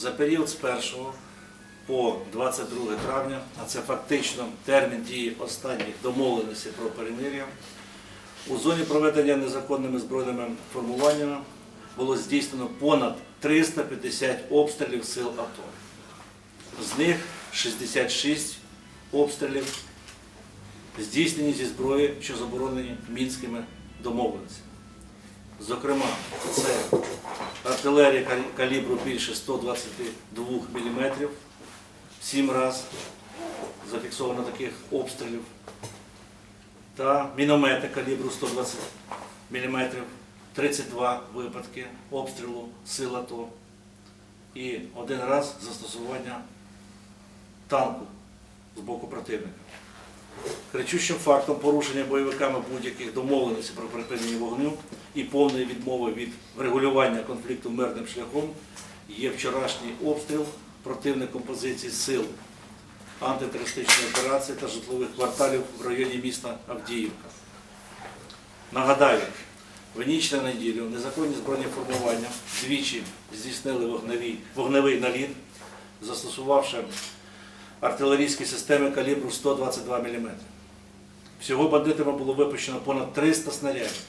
За період з 1 по 22 травня, а це фактично термін дії останніх домовленостей про перемир'я, у зоні проведення незаконними збройними формуваннями було здійснено понад 350 обстрілів сил АТО. З них 66 обстрілів здійснені зі зброї, що заборонені мінськими домовленостями. Зокрема, це артилерія калібру більше 122 мм, 7 разів зафіксовано таких обстрілів, та міномети калібру 120 мм, 32 випадки обстрілу сил АТО. І один раз застосування танку з боку противника. Кричущим фактом порушення бойовиками будь-яких домовленостей про припинення вогню і повної відмови від врегулювання конфлікту мирним шляхом є вчорашній обстріл противником позицій сил антитерористичної операції та житлових кварталів в районі міста Авдіївка. Нагадаю, в ніч на неділю незаконні збройні формування двічі здійснили вогневий, вогневий наліт, застосувавши артилерійські системи калібру 122 мм. Всього бандитами було випущено понад 300 снарядів.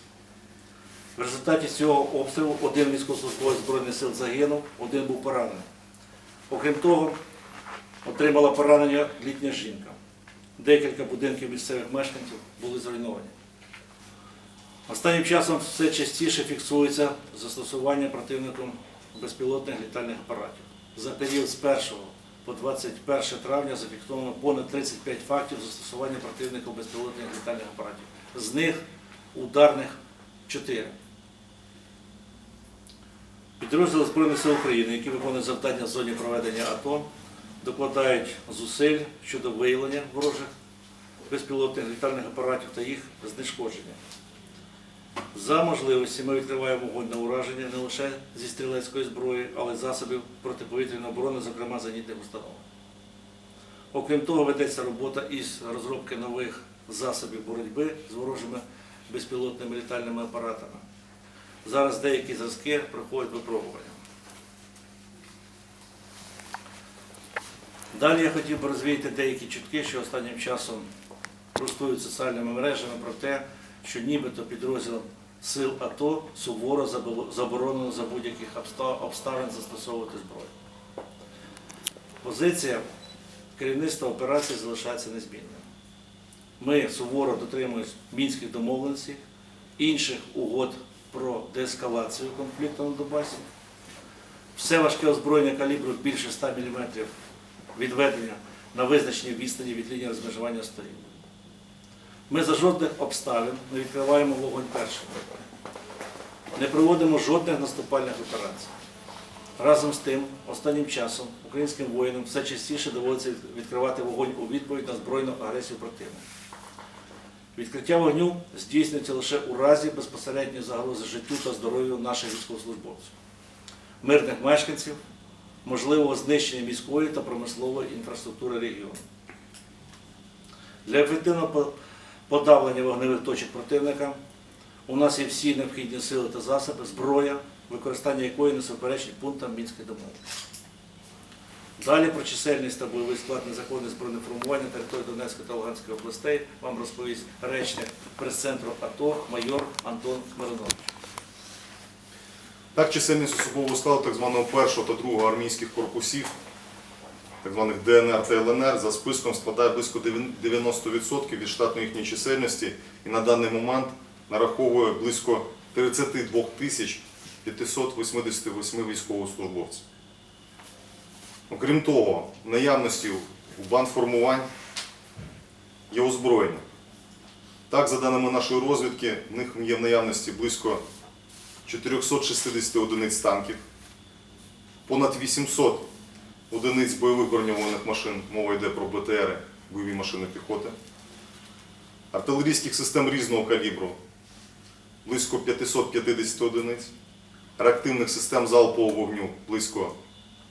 В результаті цього обстрілу один військовослужбовець Збройних сил загинув, один був поранений. Окрім того, отримала поранення літня жінка. Декілька будинків місцевих мешканців були зруйновані. Останнім часом все частіше фіксується застосування противником безпілотних літальних апаратів. За період з 1 по 21 травня зафіксовано понад 35 фактів застосування противником безпілотних літальних апаратів. З них ударних 4. Підрозділи Збройних сил України, які виконують завдання в зоні проведення АТО, докладають зусиль щодо виявлення ворожих безпілотних літальних апаратів та їх знешкодження. За можливості ми відкриваємо вогонь на ураження не лише зі стрілецької зброї, але й засобів протиповітряної оборони, зокрема зенітних установ. Окрім того, ведеться робота із розробки нових засобів боротьби з ворожими безпілотними літальними апаратами. Зараз деякі зразки проходять випробування. Далі я хотів би розвіяти деякі чутки, що останнім часом простують соціальними мережами про те, що нібито підрозділам сил АТО суворо заборонено за будь-яких обставин застосовувати зброю. Позиція керівництва операції залишається незмінною. Ми суворо дотримуємось мінських домовленостей, інших угод про деескалацію конфлікту на Донбасі. Все важке озброєння калібру більше 100 мм відведення на визначеній відстані від лінії розмежування сторін. Ми за жодних обставин не відкриваємо вогонь першим. Не проводимо жодних наступальних операцій. Разом з тим, останнім часом українським воїнам все частіше доводиться відкривати вогонь у відповідь на збройну агресію противника. Відкриття вогню здійснюється лише у разі безпосередньої загрози життю та здоров'ю наших військовослужбовців, мирних мешканців, можливого знищення міської та промислової інфраструктури регіону. Для ефективного подавлення вогневих точок противника у нас є всі необхідні сили та засоби, зброя, використання якої не суперечить пунктам мінських домовленостей. Далі про чисельність та бойовий склад незаконних збройних формувань на території Донецької та Луганської областей вам розповість речник прес-центру АТО майор Антон Миронович. Так, чисельність особового складу так званого першого та другого армійських корпусів, так званих ДНР та ЛНР, за списком складає близько 90% від штатної їхньої чисельності і на даний момент нараховує близько 32 тисяч 588 військовослужбовців. Окрім того, в наявності у бандформувань є озброєння. Так, за даними нашої розвідки, в них є в наявності близько 460 одиниць танків, понад 800 одиниць бойових броньованих машин, мова йде про БТРи, бойові машини піхоти, артилерійських систем різного калібру, близько 550 одиниць, реактивних систем залпового вогню близько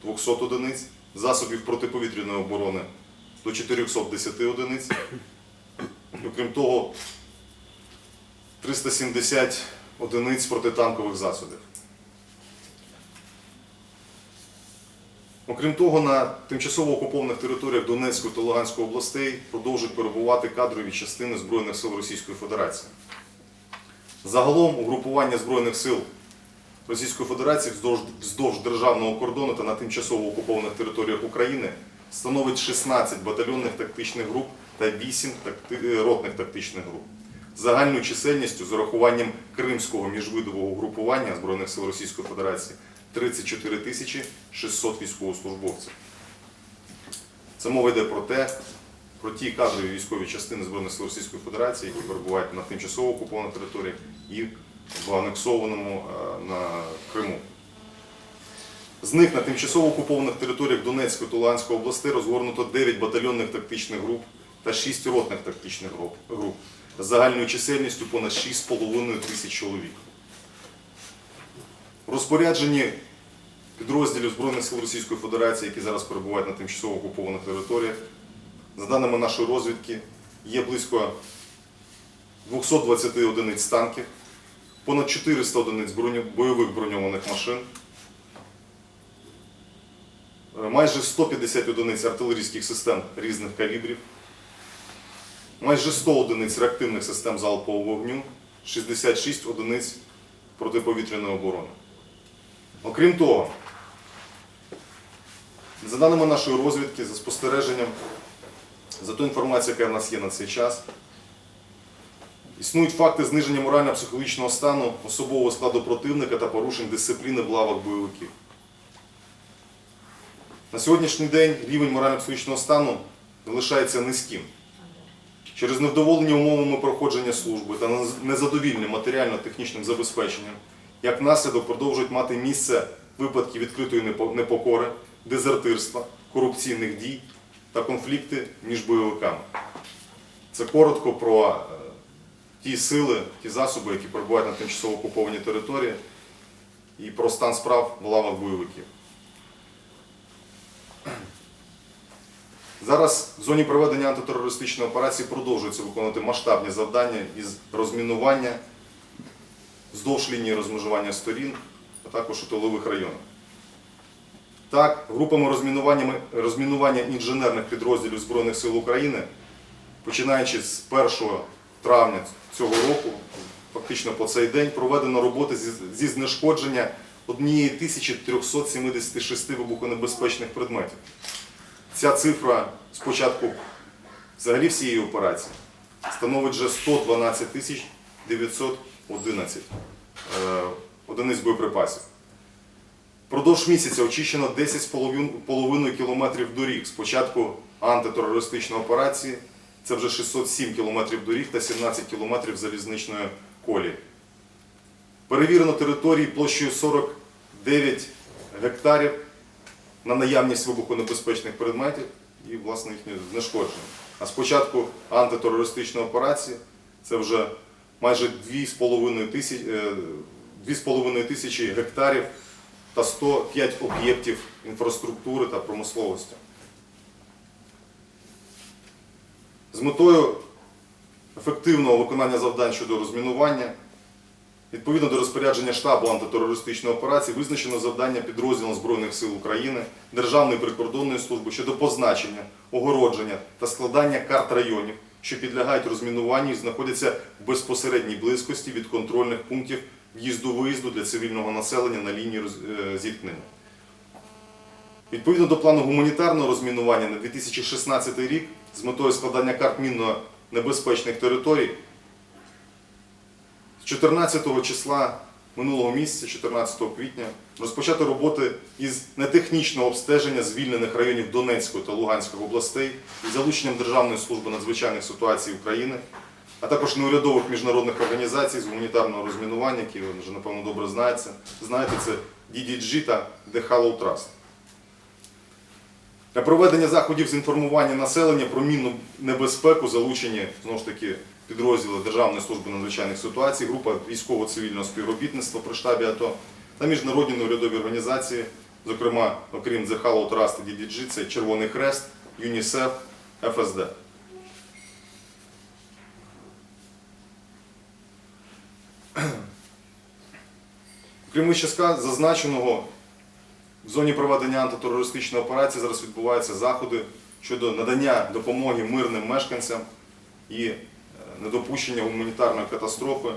200 одиниць, засобів протиповітряної оборони до 410 одиниць. Окрім того, 370 одиниць протитанкових засобів. Окрім того, на тимчасово окупованих територіях Донецької та Луганської областей продовжують перебувати кадрові частини Збройних сил Російської Федерації. Загалом угрупування Збройних сил Російської Федерації вздовж, вздовж державного кордону та на тимчасово окупованих територіях України становить 16 батальйонних тактичних груп та 8 такти- е, ротних тактичних груп. Загальною чисельністю з урахуванням Кримського міжвидового угрупування Збройних сил Російської Федерації 34 тисячі 600 військовослужбовців. Це мова йде про те, про ті кадрові військові частини Збройних сил Російської Федерації, які перебувають на тимчасово окупованих територіях і в анексованому е, на Криму. З них на тимчасово окупованих територіях Донецької та Луганської областей розгорнуто 9 батальйонних тактичних груп та 6 ротних тактичних груп, з загальною чисельністю понад 6,5 тисяч чоловік. В розпорядженні підрозділів Збройних сил Російської Федерації, які зараз перебувають на тимчасово окупованих територіях, за даними нашої розвідки, є близько 220 одиниць танків, понад 400 одиниць бойових броньованих машин, е, майже 150 одиниць артилерійських систем різних калібрів, майже 100 одиниць реактивних систем залпового вогню, 66 одиниць протиповітряної оборони. Окрім того, за даними нашої розвідки, за спостереженням, за ту інформацію, яка в нас є на цей час, існують факти зниження морально-психологічного стану особового складу противника та порушень дисципліни в лавах бойовиків. На сьогоднішній день рівень морально-психологічного стану залишається низьким. Через невдоволення умовами проходження служби та незадовільним матеріально-технічним забезпеченням, як наслідок продовжують мати місце випадки відкритої непокори, дезертирства, корупційних дій та конфлікти між бойовиками. Це коротко про е, ті сили, ті засоби, які перебувають на тимчасово окупованій території, і про стан справ в лавах бойовиків. Зараз в зоні проведення антитерористичної операції продовжуються виконувати масштабні завдання із розмінування вздовж лінії розмежування сторін, а також у тилових районах. Так, групами розмінування інженерних підрозділів Збройних сил України, починаючи з 1 травня цього року, фактично по цей день, проведено роботи зі, знешкодження 1376 вибухонебезпечних предметів. Ця цифра спочатку взагалі всієї операції становить вже 112 тисяч 911 е, одиниць боєприпасів. Продовж місяця очищено 10,5 кілометрів доріг з початку антитерористичної операції. Це вже 607 кілометрів доріг та 17 кілометрів залізничної колії. Перевірено території площею 49 гектарів на наявність вибухонебезпечних предметів і власне їхнє знешкодження. А з початку антитерористичної операції це вже майже 2,5 тисячі, 2,5 тисячі гектарів та 105 об'єктів інфраструктури та промисловості. З метою ефективного виконання завдань щодо розмінування Відповідно до розпорядження штабу антитерористичної операції визначено завдання підрозділам Збройних сил України, Державної прикордонної служби щодо позначення, огородження та складання карт районів, що підлягають розмінуванню і знаходяться в безпосередній близькості від контрольних пунктів в'їзду-виїзду для цивільного населення на лінії е, зіткнення. Відповідно до плану гуманітарного розмінування на 2016 рік з метою складання карт мінно-небезпечних територій з 14 числа минулого місяця, 14 квітня, розпочати роботи із нетехнічного обстеження звільнених районів Донецької та Луганської областей із залученням Державної служби надзвичайних ситуацій України, а також неурядових міжнародних організацій з гуманітарного розмінування, які ви вже напевно добре знаєте. Знаєте, це DDG та The Hollow Trust. Для проведення заходів з інформування населення про мінну небезпеку залучені знову ж таки підрозділи Державної служби надзвичайних ситуацій, група військово-цивільного співробітництва при штабі АТО та міжнародні неурядові організації, зокрема, окрім The Hollow Trust і DDG, це Червоний Хрест, ЮНІСЕФ, ФСД. Крім вище зазначеного, В зоні проведення антитерористичної операції зараз відбуваються заходи щодо надання допомоги мирним мешканцям і е, недопущення гуманітарної катастрофи,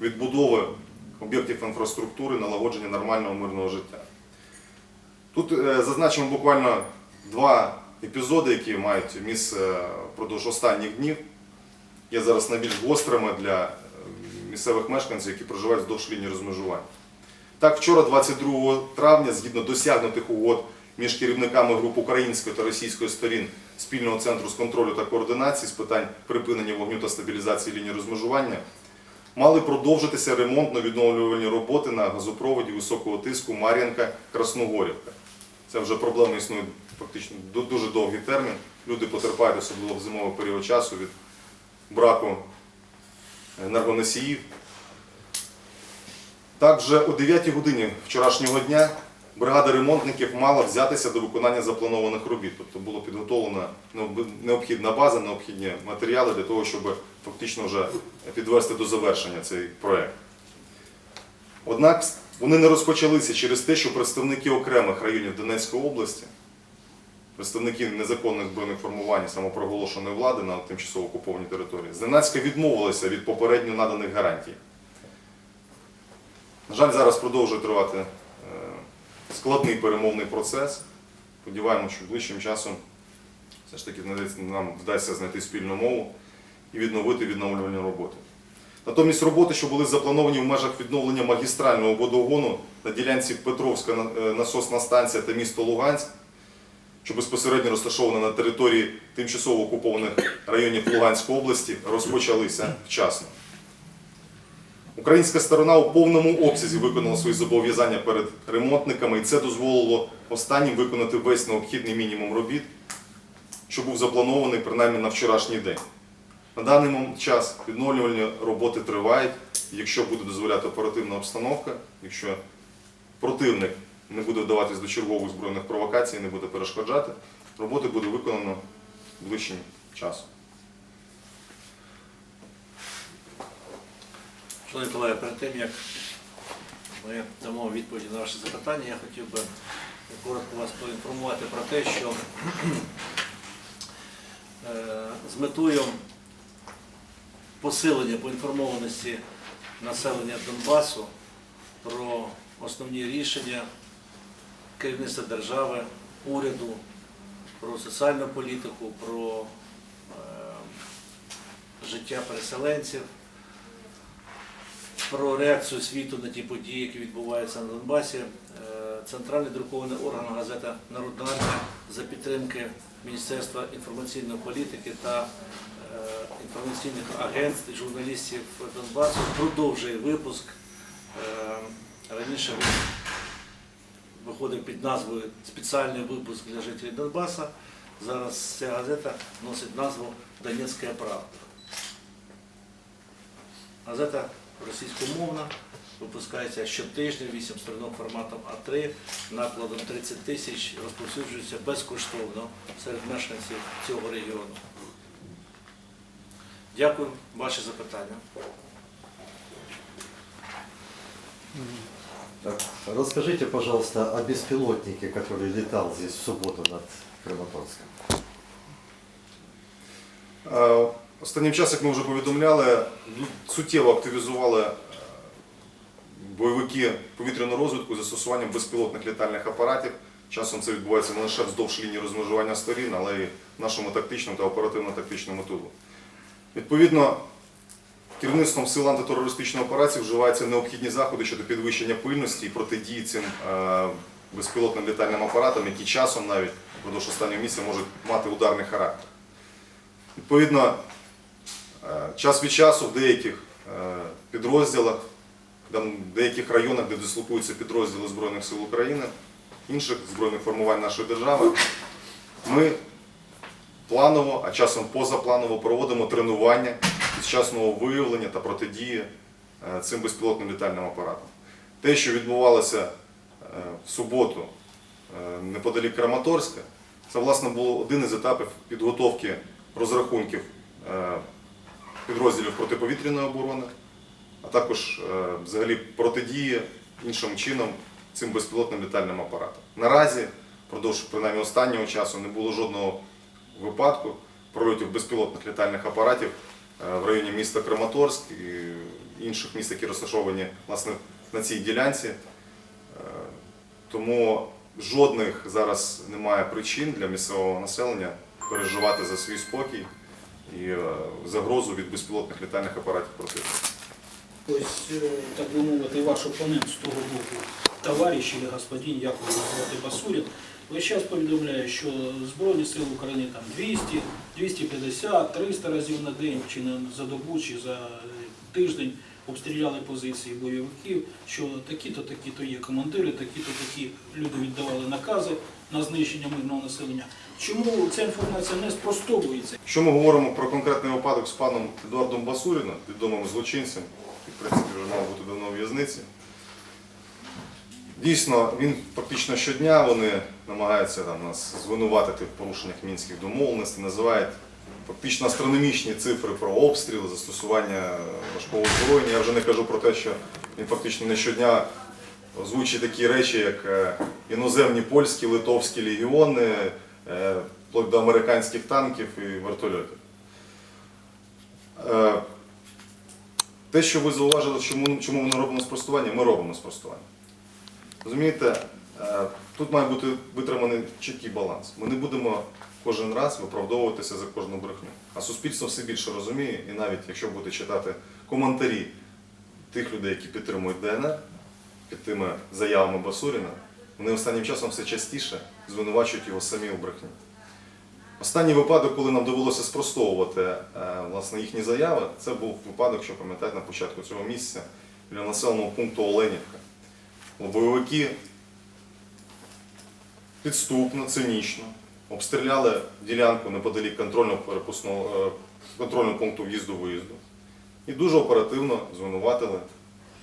відбудови об'єктів інфраструктури, налагодження нормального мирного життя. Тут е, зазначимо буквально два епізоди, які мають місце впродовж останніх днів. Є зараз найбільш гострими для е, місцевих мешканців, які проживають вздовж лінії розмежування. Так, вчора, 22 травня, згідно досягнутих угод між керівниками груп української та російської сторін спільного центру з контролю та координації з питань припинення вогню та стабілізації лінії розмежування, мали продовжитися ремонтно-відновлювальні роботи на газопроводі високого тиску Мар'їнка Красногорівка. Це вже проблеми існують фактично дуже довгий термін. Люди потерпають, особливо в зимовий період часу, від браку енергоносіїв. Так вже о 9 годині вчорашнього дня бригада ремонтників мала взятися до виконання запланованих робіт. Тобто було підготовлена необхідна база, необхідні матеріали для того, щоб фактично вже підвести до завершення цей проект. Однак вони не розпочалися через те, що представники окремих районів Донецької області, представники незаконних збройних формувань самопроголошеної влади на тимчасово окупованій території, зненацька відмовилися від попередньо наданих гарантій. На жаль, зараз продовжує тривати е, складний перемовний процес. Сподіваємося, що ближчим часом все ж таки нам вдасться знайти спільну мову і відновити відновлювальні роботи. Натомість роботи, що були заплановані в межах відновлення магістрального водогону на ділянці Петровська е, насосна станція та місто Луганськ, що безпосередньо розташоване на території тимчасово окупованих районів Луганської області, розпочалися вчасно. Українська сторона у повному обсязі виконала свої зобов'язання перед ремонтниками, і це дозволило останнім виконати весь необхідний мінімум робіт, що був запланований принаймні на вчорашній день. На даний час відновлювальні роботи тривають. Якщо буде дозволяти оперативна обстановка, якщо противник не буде вдаватись до чергових збройних провокацій, не буде перешкоджати, роботи буде виконано ближчим часом. Шановні колеги, перед тим як ми дамо відповіді на ваші запитання, я хотів би коротко вас поінформувати про те, що е, з метою посилення поінформованості населення Донбасу про основні рішення керівництва держави, уряду, про соціальну політику, про е, життя переселенців про реакцію світу на ті події, які відбуваються на Донбасі. Е, Центральний друкований орган газета Народна за підтримки Міністерства інформаційної політики та е, інформаційних агентств і журналістів Донбасу продовжує випуск. Е, Раніше він виходив під назвою Спеціальний випуск для жителів Донбаса. Зараз ця газета носить назву Донецька правда. Газета російськомовна, випускається щотижня, 8 сторінок форматом А3, накладом 30 тисяч, розповсюджується безкоштовно серед мешканців цього регіону. Дякую. Ваші запитання. Так, Расскажите, пожалуйста, о беспилотнике, который летал здесь в субботу над Краматорском. Останнім часом, як ми вже повідомляли, ну, суттєво активізували е, бойовики повітряну розвідку з застосуванням безпілотних літальних апаратів. Часом це відбувається не лише вздовж лінії розмежування сторін, але й в нашому тактичному та оперативно-тактичному тулу. Відповідно, керівництвом сил антитерористичної операції вживаються необхідні заходи щодо підвищення пильності і протидії цим е, безпілотним літальним апаратам, які часом навіть впродовж останнього місяця можуть мати ударний характер. Відповідно, час від часу в деяких е, підрозділах, в деяких районах, де дислокуються підрозділи Збройних сил України, інших збройних формувань нашої держави, ми планово, а часом позапланово проводимо тренування часного виявлення та протидії е, цим безпілотним літальним апаратам. Те, що відбувалося е, в суботу е, неподалік Краматорська, це власне було один із етапів підготовки розрахунків е, підрозділів протиповітряної оборони, а також е, взагалі протидії іншим чином цим безпілотним літальним апаратом. Наразі, впродовж принаймні останнього часу, не було жодного випадку прольотів безпілотних літальних апаратів е, в районі міста Краматорськ і інших міст, які розташовані власне на цій ділянці. Е, Тому жодних зараз немає причин для місцевого населення переживати за свій спокій і е, загрозу від безпілотних літальних апаратів противника. Ось, е, так би мовити, ваш опонент з того боку, товариш чи господин, як його звати Басурін, весь час повідомляє, що Збройні Сили України там 200, 250, 300 разів на день, чи на, за добу, чи за е, тиждень обстріляли позиції бойовиків, що такі-то, такі-то є командири, такі-то такі люди віддавали накази на знищення мирного населення. Чому ця інформація не спростовується? Якщо ми говоримо про конкретний випадок з паном Едуардом Басуріном, відомим злочинцем, який, в принципі, вже мав бути давно в в'язниці, дійсно, він фактично щодня вони намагаються там, нас звинуватити в порушеннях мінських домовленостей, називають фактично астрономічні цифри про обстріли, застосування важкого озброєння. Я вже не кажу про те, що він фактично не щодня озвучує такі речі, як е, іноземні польські, литовські легіони, е, вплоть до американських танків і вертольотів. Е, Те, що ви зауважили, чому, чому ми не робимо спростування, ми робимо спростування. Розумієте, тут має бути витриманий чіткий баланс. Ми не будемо кожен раз виправдовуватися за кожну брехню. А суспільство все більше розуміє, і навіть якщо буде читати коментарі тих людей, які підтримують ДНР, під тими заявами Басуріна, вони останнім часом все частіше звинувачують його самі у брехні. Останній випадок, коли нам довелося спростовувати е, власне, їхні заяви, це був випадок, що пам'ятаєте, на початку цього місяця біля населеного пункту Оленівка. Бо Бойовики підступно, цинічно обстріляли ділянку неподалік контрольного е, контрольного пункту в'їзду-виїзду і дуже оперативно звинуватили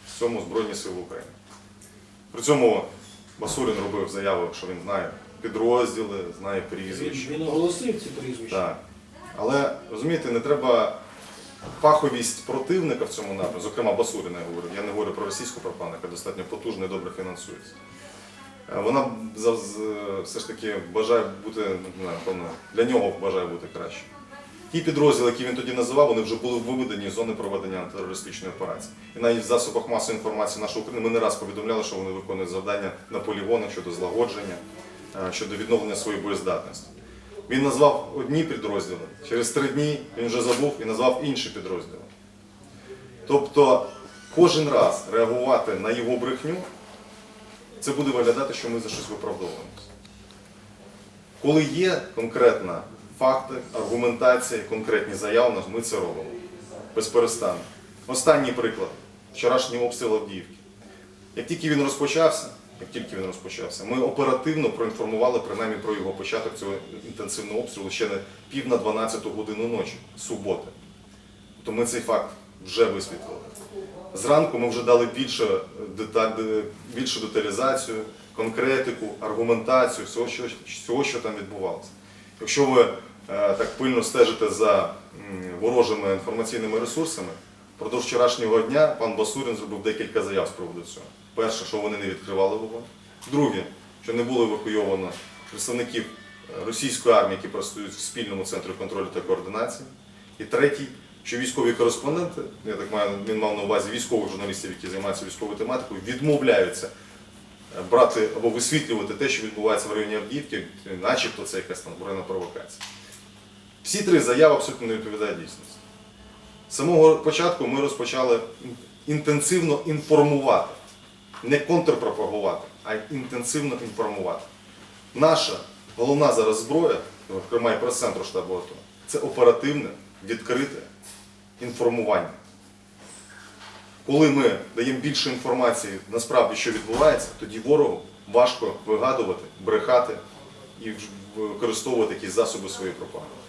в цьому Збройні Сили України. При цьому Басурін робив заяву, що він знає підрозділи, знає прізвища. він оголосив ці прізвища. Так. Але розумієте, не треба фаховість противника в цьому напрямку, зокрема Басуріна, я говорю. Я не говорю про російську пропаганду, яка достатньо потужно і добре фінансується. Е, Вона все ж таки бажає бути, не знаю, для нього бажає бути краще. Ті підрозділи, які він тоді називав, вони вже були виведені з зони проведення антитерористичної операції. І навіть в засобах масової інформації нашої України ми не раз повідомляли, що вони виконують завдання на полігонах щодо злагодження, е, щодо відновлення своєї боєздатності. Він назвав одні підрозділи, через три дні він вже забув і назвав інші підрозділи. Тобто кожен раз реагувати на його брехню, це буде виглядати, що ми за щось виправдовуємося. Коли є конкретна факти, аргументація, конкретні заяви, ми це робимо. Безперестанно. Останній приклад вчорашній обстріл Авдіївки. Як тільки він розпочався, як тільки він розпочався, ми оперативно проінформували принаймні про його початок цього інтенсивного обстрілу ще не пів на 12 годину ночі, суботи. То ми цей факт вже висвітлили. Зранку ми вже дали більше, деталь, де- більшу деталізацію, конкретику, аргументацію всього, що, всього, що там відбувалося. Якщо ви е, так пильно стежите за ворожими інформаційними ресурсами, впродовж вчорашнього дня пан Басурін зробив декілька заяв з приводу цього. Перше, що вони не відкривали вогонь. Друге, що не було евакуйовано представників е, російської армії, які працюють в спільному центрі контролю та координації. І третій, що військові кореспонденти, я так маю, він мав на увазі військових журналістів, які займаються військовою тематикою, відмовляються е, брати або висвітлювати те, що відбувається в районі Авдіївки, начебто це якась там збройна провокація. Всі три заяви абсолютно не відповідають дійсності. З самого початку ми розпочали інтенсивно інформувати, не контрпропагувати, а інтенсивно інформувати. Наша головна зараз зброя, зокрема і прес-центру штабу АТО, це оперативне, відкрите інформування. Коли ми даємо більше інформації насправді, що відбувається, тоді ворогу важко вигадувати, брехати і використовувати якісь засоби своєї пропаганди.